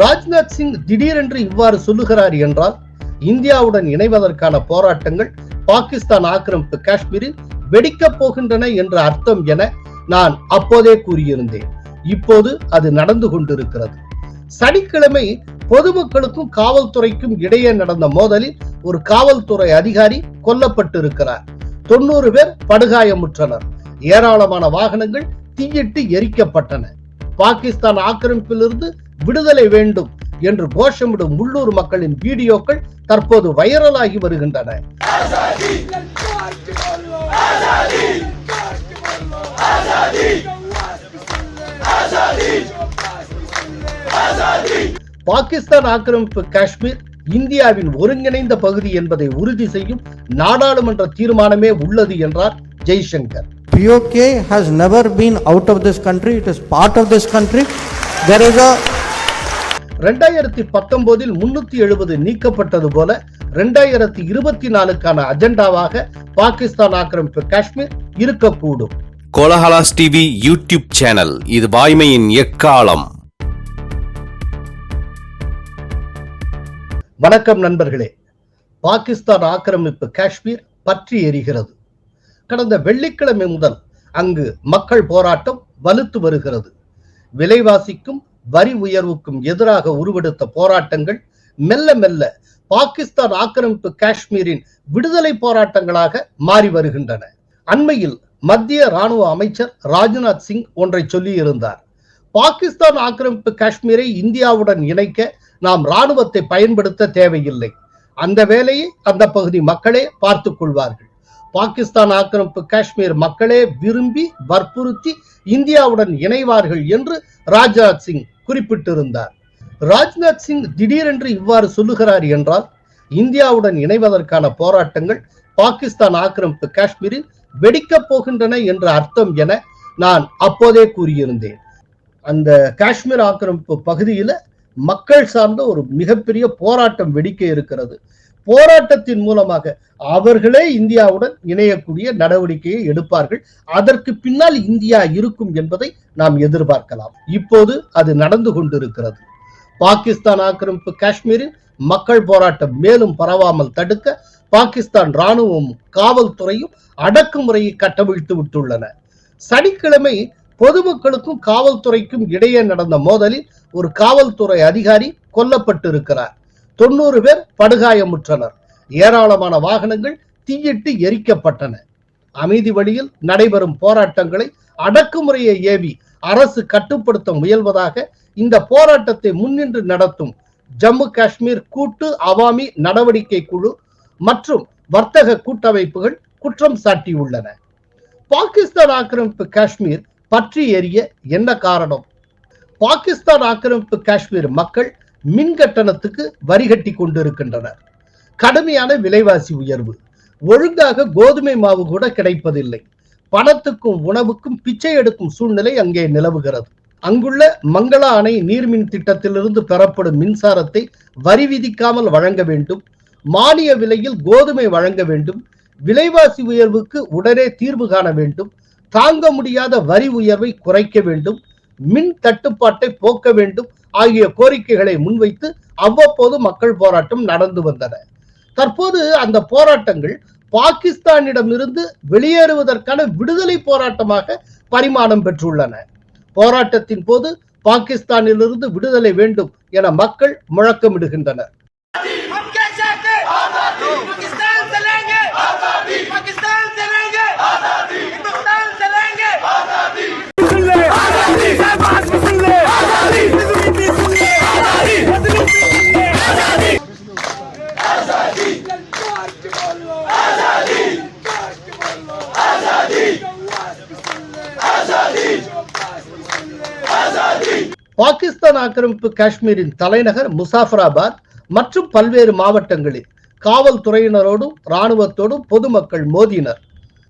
ராஜ்நாத் சிங் திடீரென்று இவ்வாறு சொல்லுகிறார் என்றால் இந்தியாவுடன் இணைவதற்கான போராட்டங்கள் பாகிஸ்தான் ஆக்கிரமிப்பு காஷ்மீரில் வெடிக்கப் போகின்றன என்ற அர்த்தம் என நான் அப்போதே கூறியிருந்தேன். இப்போது அது நடந்து கொண்டிருக்கிறது. சனிக்கிழமை பொதுமக்களுக்கும் காவல்துறைக்கும் இடையே நடந்த மோதலில் ஒரு காவல்துறை அதிகாரி கொல்லப்பட்டிருக்கிறார். தொண்ணூறு பேர் படுகாயமுற்றனர். ஏராளமான வாகனங்கள் தீயிட்டு எரிக்கப்பட்டன. பாகிஸ்தான் ஆக்கிரமிப்பிலிருந்து விடுதலை வேண்டும் என்று கோஷமிடும் உள்ளூர் மக்களின் வீடியோக்கள் தற்போது வைரலாகி வருகின்றன. பாகிஸ்தான் ஆக்கிரமிப்பு காஷ்மீர் இந்தியாவின் ஒருங்கிணைந்த பகுதி என்பதை உறுதி செய்யும் நாடாளுமன்ற தீர்மானமே உள்ளது என்றார் Jaishankar. POK has never been out of this country, it is part of this country. There is a ரெண்டாயிரத்தி பத்தொன்பதில் முன்னூத்தி எழுபது நீக்கப்பட்டது போல ரெண்டாயிரத்தி இருபத்தி நாலுக்கான அஜெண்டாவாக பாகிஸ்தான் ஆக்கிரமிப்பு காஷ்மீர் இருக்கக்கூடும். Kolahalas TV YouTube channel. இது வாய்மையின் எக்காலம். வணக்கம் நண்பர்களே. பாகிஸ்தான் ஆக்கிரமிப்பு காஷ்மீர் பற்றி எரிகிறது. கடந்த வெள்ளிக்கிழமை முதல் அங்கு மக்கள் போராட்டம் வலுத்து வருகிறது. விலைவாசிக்கும் வரி உயர்வுக்கும் எதிராக உருவெடுத்த போராட்டங்கள் மெல்ல மெல்ல பாகிஸ்தான் ஆக்கிரமிப்பு காஷ்மீரின் விடுதலை போராட்டங்களாக மாறி வருகின்றன. அண்மையில் மத்திய ராணுவ அமைச்சர் ராஜ்நாத் சிங் ஒன்றை சொல்லியிருந்தார். பாகிஸ்தான் ஆக்கிரமிப்பு காஷ்மீரை இந்தியாவுடன் இணைக்க நாம் ராணுவத்தை பயன்படுத்த தேவையில்லை. அந்த வேலையை அந்த பகுதி மக்களே பார்த்துக் கொள்வார்கள். பாகிஸ்தான் ஆக்கிரமிப்பு காஷ்மீர் மக்களே விரும்பி வற்புறுத்தி இந்தியாவுடன் இணைவார்கள் என்று ராஜ்நாத் சிங் குறிப்பிட்டிருந்தார். ராஜ்நாத் சிங் திடீரென்று இவ்வாறு சொல்லுகிறார் என்றால் இந்தியாவுடன் இணைவதற்கான போராட்டங்கள் பாகிஸ்தான் ஆக்கிரமிப்பு காஷ்மீரில் வெடிக்கப் போகின்றன என்ற அர்த்தம் என நான் அப்போதே கூறியிருந்தேன். அந்த காஷ்மீர் ஆக்கிரமிப்பு பகுதியில மக்கள் சார்ந்த ஒரு மிகப்பெரிய போராட்டம் வெடிக்க இருக்கிறது. போராட்டத்தின் மூலமாக அவர்களே இந்தியாவுடன் இணையக்கூடிய நடவடிக்கையை எடுப்பார்கள். அதற்கு பின்னால் இந்தியா இருக்கும் என்பதை நாம் எதிர்பார்க்கலாம். இப்போது அது நடந்து கொண்டிருக்கிறது. பாகிஸ்தான் ஆக்கிரமிப்பு காஷ்மீரில் மக்கள் போராட்டம் மேலும் பரவாமல் தடுக்க பாகிஸ்தான் ராணுவமும் காவல்துறையும் அடக்குமுறையை கட்டவிழ்த்து விட்டுள்ளன. சனிக்கிழமை பொதுமக்களுக்கும் காவல்துறைக்கும் இடையே நடந்த மோதலில் ஒரு காவல்துறை அதிகாரி கொல்லப்பட்டிருக்கிறார். தொண்ணூறு பேர் படுகாயமுற்றனர். ஏராளமான வாகனங்கள் தீயிட்டு எரிக்கப்பட்டன. அமைதி வழியில் நடைபெறும் போராட்டங்களை அடக்குமுறையை ஏவி அரசு கட்டுப்படுத்த முயல்வதாக இந்த போராட்டத்தை முன்னின்று நடத்தும் ஜம்மு காஷ்மீர் கூட்டு அவாமி நடவடிக்கை குழு மற்றும் வர்த்தக கூட்டமைப்புகள் குற்றம் சாட்டியுள்ளன. பாகிஸ்தான் ஆக்கிரமிப்பு காஷ்மீர் பற்றி எரிய என்ன காரணம்? பாகிஸ்தான் ஆக்கிரமிப்பு காஷ்மீர் மக்கள் மின் கட்டணத்துக்கு வரி கட்டி கொண்டிருக்கின்றனர். கடுமையான விலைவாசி உயர்வு. ஒழுங்காக கோதுமை மாவு கூட கிடைப்பதில்லை. பணத்துக்கும் உணவுக்கும் பிச்சை எடுக்கும் சூழ்நிலை அங்கே நிலவுகிறது. அங்குள்ள மங்களா அணை நீர்மின் திட்டத்திலிருந்து பெறப்படும் மின்சாரத்தை வரி விதிக்காமல் வழங்க வேண்டும். மானிய விலையில் கோதுமை வழங்க வேண்டும். விலைவாசி உயர்வுக்கு உடனே தீர்வு காண வேண்டும். தாங்க முடியாத வரி உயர்வை குறைக்க வேண்டும் மின் தட்டுப்பாட்டை போக்க வேண்டும் ஆகிய கோரிக்கைகளை முன்வைத்து அவ்வப்போது மக்கள் போராட்டம் நடந்து வந்தன. தற்போது அந்த போராட்டங்கள் பாகிஸ்தானிடமிருந்து வெளியேறுவதற்கான விடுதலை போராட்டமாக பரிமாணம் பெற்றுள்ளன. போராட்டத்தின் போது பாகிஸ்தானிலிருந்து விடுதலை வேண்டும் என மக்கள் முழக்கமிடுகின்றனர். ஆக்கிரமிப்பு காஷ்மீரின் தலைநகர் முசாஃபராபாத் மற்றும் பல்வேறு மாவட்டங்களில் காவல்துறையினரோடும் இராணுவத்தோடும் பொதுமக்கள் மோதினர்.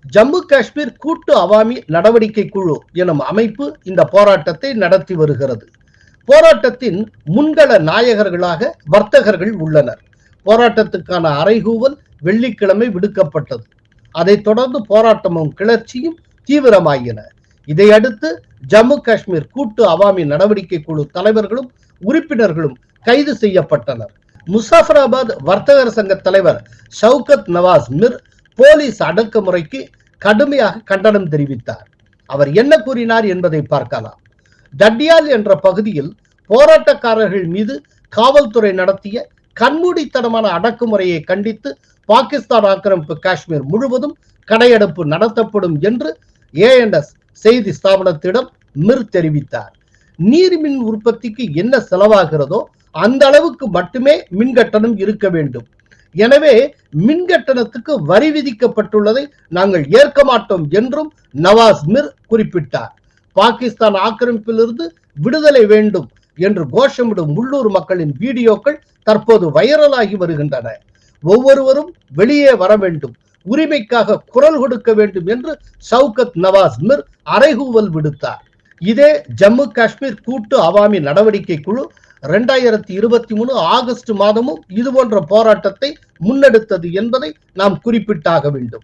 ஜம்மு காஷ்மீர் கூட்டு அவாமி நடவடிக்கை குழு எனும் அமைப்பு இந்த போராட்டத்தை நடத்தி வருகிறது. போராட்டத்தின் முன்கள நாயகர்களாக வர்த்தகர்கள் உள்ளனர். போராட்டத்துக்கான அறைகூவல் வெள்ளிக்கிழமை விடுக்கப்பட்டது. அதைத் தொடர்ந்து போராட்டமும் கிளர்ச்சியும் தீவிரமாகின இதையடுத்து ஜம்மு காஷ்மீர் கூட்டு அவாமி நடவடிக்கை குழு தலைவர்களும் உறுப்பினர்களும் கைது செய்யப்பட்டனர். முசாஃபராபாத் வர்த்தகர் சங்க தலைவர் ஷவுகத் நவாஸ் மிர் போலீஸ் அடக்குமுறைக்கு கடுமையாக கண்டனம் தெரிவித்தார். அவர் என்ன கூறினார் என்பதை பார்க்கலாம். தட்டியால் என்ற பகுதியில் போராட்டக்காரர்கள் மீது காவல்துறை நடத்திய கண்மூடித்தனமான அடக்குமுறையை கண்டித்து பாகிஸ்தான் ஆக்கிரமிப்பு காஷ்மீர் முழுவதும் கடையெடுப்பு நடத்தப்படும் என்று ஏஎன்எஸ் செய்தி ஸ்தாபனத்திடம் மிர் தெரிவித்தார். நீர் மின் உற்பத்திக்கு என்ன செலவாகிறதோ அந்த அளவுக்கு மட்டுமே மின் கட்டணம் இருக்க வேண்டும். எனவே மின் கட்டணத்துக்கு வரி விதிக்கப்பட்டுள்ளதை நாங்கள் ஏற்க மாட்டோம் என்றும் நவாஸ் மிர் குறிப்பிட்டார். பாகிஸ்தான் ஆக்கிரமிப்பிலிருந்து விடுதலை வேண்டும் என்று கோஷமிடும் உள்ளூர் மக்களின் வீடியோக்கள் தற்போது வைரலாகி வருகின்றன. ஒவ்வொருவரும் வெளியே வர வேண்டும். உரிமைக்காக குரல் கொடுக்க வேண்டும் என்று சவுகத் நவாஸ் மிர் அறைகூவல் விடுத்தார். இதே ஜம்மு காஷ்மீர் கூட்டு அவாமி நடவடிக்கை குழு இரண்டாயிரத்தி இருபத்தி மூணு ஆகஸ்ட் மாதமும் இதுபோன்ற போராட்டத்தை முன்னெடுத்தது என்பதை நாம் குறிப்பிட்டாக வேண்டும்.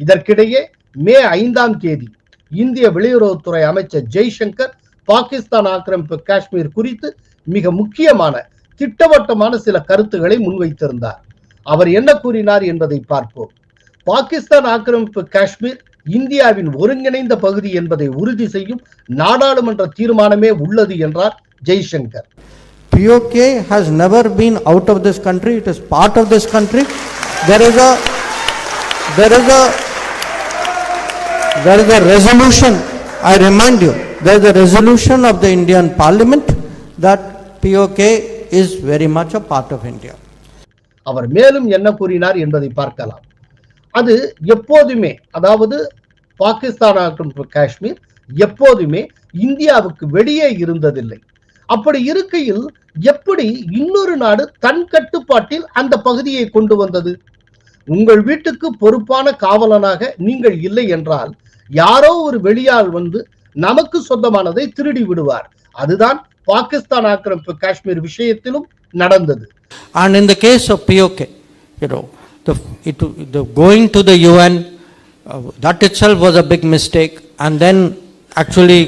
இதற்கிடையே மே ஐந்தாம் தேதி இந்திய வெளியுறவுத்துறை அமைச்சர் ஜெய்சங்கர் பாகிஸ்தான் ஆக்கிரமிப்பு காஷ்மீர் குறித்து மிக முக்கியமான திட்டவட்டமான சில கருத்துக்களை முன்வைத்திருந்தார். அவர் என்ன கூறினார் என்பதை பார்ப்போம். பாகிஸ்தான் ஆக்கிரமிப்பு காஷ்மீர் இந்தியாவின் ஒருங்கிணைந்த பகுதி என்பதை உறுதி செய்யும் நாடாளுமன்ற தீர்மானமே உள்ளது என்றார் Jaishankar POK has never been out of this country, it is part of this country. There is a, there is a, there is a resolution, I remind you, there is a resolution of the Indian Parliament that POK is very much a part of India. அவர் மேலும் என்ன கூறினார் என்பதை பார்க்கலாம் அது எப்போதுமே அதாவது பாகிஸ்தான் ஆகட்டும் காஷ்மீர் எப்போதுமே இந்தியாவுக்கு வெளியே இருந்ததில்லை. அப்படி இருக்கையில் எப்படி இன்னொரு நாடு தன் கட்டுப்பாட்டில் அந்த பகுதியை கொண்டு வந்தது? உங்கள் வீட்டுக்கு பொறுப்பான காவலனாக நீங்கள் இல்லை என்றால் யாரோ ஒரு வெளியால் வந்து நமக்கு சொந்தமானதை திருடி விடுவார். அதுதான் பாகிஸ்தான் ஆக்கிரமிப்பு காஷ்மீர் விஷயத்திலும் நடந்தது. அண்ட் இந்த case of POK POK, the, it, the going to the UN, uh, that itself was a big mistake. And then actually,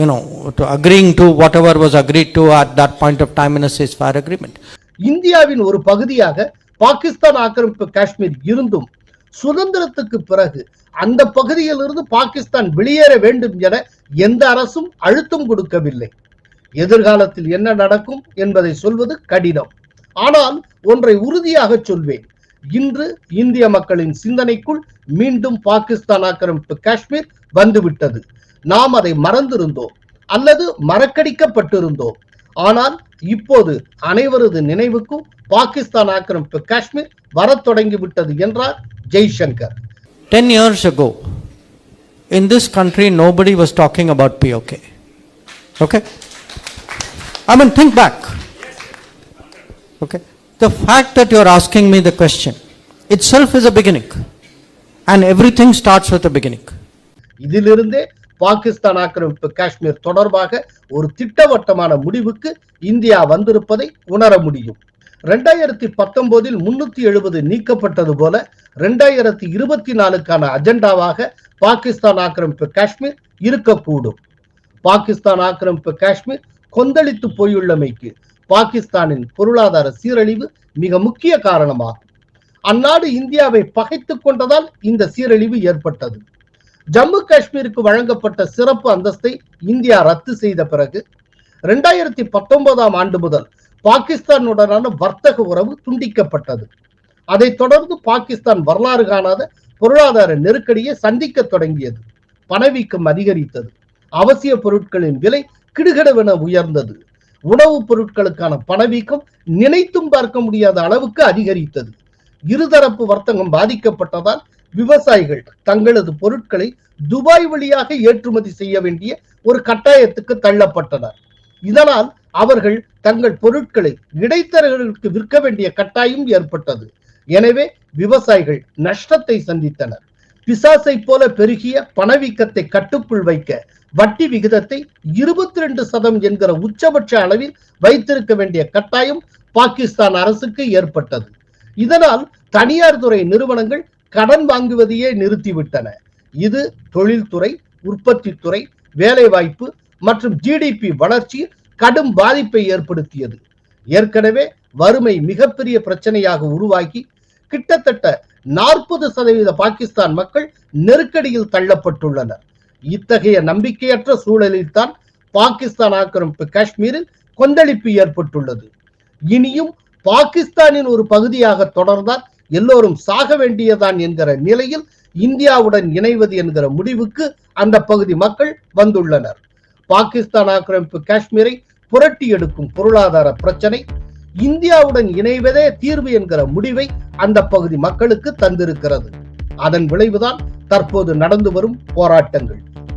you know, to agreeing to whatever was agreed to at that point of time in a ceasefire agreement. இந்தியாவின் ஒரு பகுதியாக பாகிஸ்தான் ஆக்கிரமிப்பு காஷ்மீர் இருந்தும் சுதந்திரத்துக்கு பிறகு அந்த பகுதியிலிருந்து பாகிஸ்தான் வெளியேற வேண்டும் என எந்த அரசும் அழுத்தம் கொடுக்கவில்லை எதிர்காலத்தில் என்ன நடக்கும் என்பதை சொல்வது கடினம் ஆனால் ஒன்றை உறுதியாக சொல்வேன் இன்று இந்திய மக்களின் சிந்தனைக்குள் மீண்டும் பாகிஸ்தான் ஆக்கிரமிப்பு காஷ்மீர் வந்துவிட்டது நாம் அதை மறந்திருந்தோம் அல்லது மறக்கடிக்கப்பட்டிருந்தோம் ஆனால் இப்போது அனைவரது நினைவுக்கும் பாகிஸ்தான் ஆக்கிரமிப்பு காஷ்மீர் வரத் தொடங்கிவிட்டது என்றார் Jaishankar 10 years in in this country, nobody was talking about POK. Okay? I mean, think back. Okay? The fact that you are asking me the question itself is a beginning. And everything starts with a beginning. இதிலிருந்தே பாகிஸ்தான் ஆக்கிரமிப்பு காஷ்மீர் தொடர்பாக ஒரு திட்டவட்டமான முடிவுக்கு India வந்திருப்பதை உணர முடியும் ரெண்டாயிரத்தி பத்தொன்பதில் முன்னூத்தி எழுபது நீக்கப்பட்டது போல ரெண்டாயிரத்தி இருபத்தி நாலுக்கான அஜெண்டாவாக பாகிஸ்தான் ஆக்கிரமிப்பு காஷ்மீர் இருக்கக்கூடும் பாகிஸ்தான் ஆக்கிரமிப்பு காஷ்மீர் கொந்தளித்து போயுள்ளமைக்கு பாகிஸ்தானின் பொருளாதார சீரழிவு மிக முக்கிய காரணமாகும். அந்நாடு இந்தியாவை பகைத்துக் கொண்டதால் இந்த சீரழிவு ஏற்பட்டது. ஜம்மு காஷ்மீருக்கு வழங்கப்பட்ட சிறப்பு அந்தஸ்தை இந்தியா ரத்து செய்த பிறகு ரெண்டாயிரத்தி பத்தொன்பதாம் ஆண்டு முதல் பாகிஸ்தானுடனான வர்த்தக உறவு துண்டிக்கப்பட்டது. அதைத் தொடர்ந்து பாகிஸ்தான் வரலாறு காணாத பொருளாதார நெருக்கடியை சந்திக்க தொடங்கியது. பணவீக்கம் அதிகரித்தது. அவசிய பொருட்களின் விலை கிடுகிடவென உயர்ந்தது. உணவுப் பொருட்களுக்கான பணவீக்கம் நினைத்தும் பார்க்க முடியாத அளவுக்கு அதிகரித்தது. இருதரப்பு வர்த்தகம் பாதிக்கப்பட்டதால் விவசாயிகள் தங்களது பொருட்களை துபாய் வழியாக ஏற்றுமதி செய்ய வேண்டிய ஒரு கட்டாயத்துக்கு தள்ளப்பட்டனர். இதனால் அவர்கள் தங்கள் பொருட்களை இடைத்தரகர்களுக்கு விற்க வேண்டிய கட்டாயம் ஏற்பட்டது. எனவே விவசாயிகள் நஷ்டத்தை சந்தித்தனர். பிசாசை போல பெருகிய பணவீக்கத்தை கட்டுக்குள் வைக்க வட்டி விகிதத்தை இருபத்தி ரெண்டு சதம் என்கிற உச்சபட்ச அளவில் வைத்திருக்க வேண்டிய கட்டாயம் பாகிஸ்தான் அரசுக்கு ஏற்பட்டது. இதனால் தனியார் துறை நிறுவனங்கள் கடன் வாங்குவதையே நிறுத்திவிட்டன. இது தொழில்துறை உற்பத்தி துறை வேலைவாய்ப்பு மற்றும் ஜிடிபி வளர்ச்சி கடும் பாதிப்பை ஏற்படுத்தியது. ஏற்கனவே வறுமை மிகப்பெரிய பிரச்சனையாக உருவாகி கிட்டத்தட்ட நாற்பது சதவீத பாகிஸ்தான் மக்கள் நெருக்கடியில் தள்ளப்பட்டுள்ளனர். இத்தகைய நம்பிக்கையற்ற சூழலில்தான் பாகிஸ்தான் ஆக்கிரமிப்பு காஷ்மீரில் கொந்தளிப்பு ஏற்பட்டுள்ளது. இனியும் பாகிஸ்தானின் ஒரு பகுதியாக தொடர்ந்தால் எல்லோரும் சாக வேண்டியதான் என்கிற நிலையில் இந்தியாவுடன் இணைவது என்கிற முடிவுக்கு அந்த பகுதி மக்கள் வந்துள்ளனர். பாகிஸ்தான் ஆக்கிரமிப்பு காஷ்மீரை புரட்டி எடுக்கும் பொருளாதார பிரச்சனை இந்தியாவுடன் இணைவதே தீர்வு என்கிற முடிவை அந்த பகுதி மக்களுக்கு தந்திருக்கிறது. அதன் விளைவுதான் தற்போது நடந்து வரும் போராட்டங்கள்.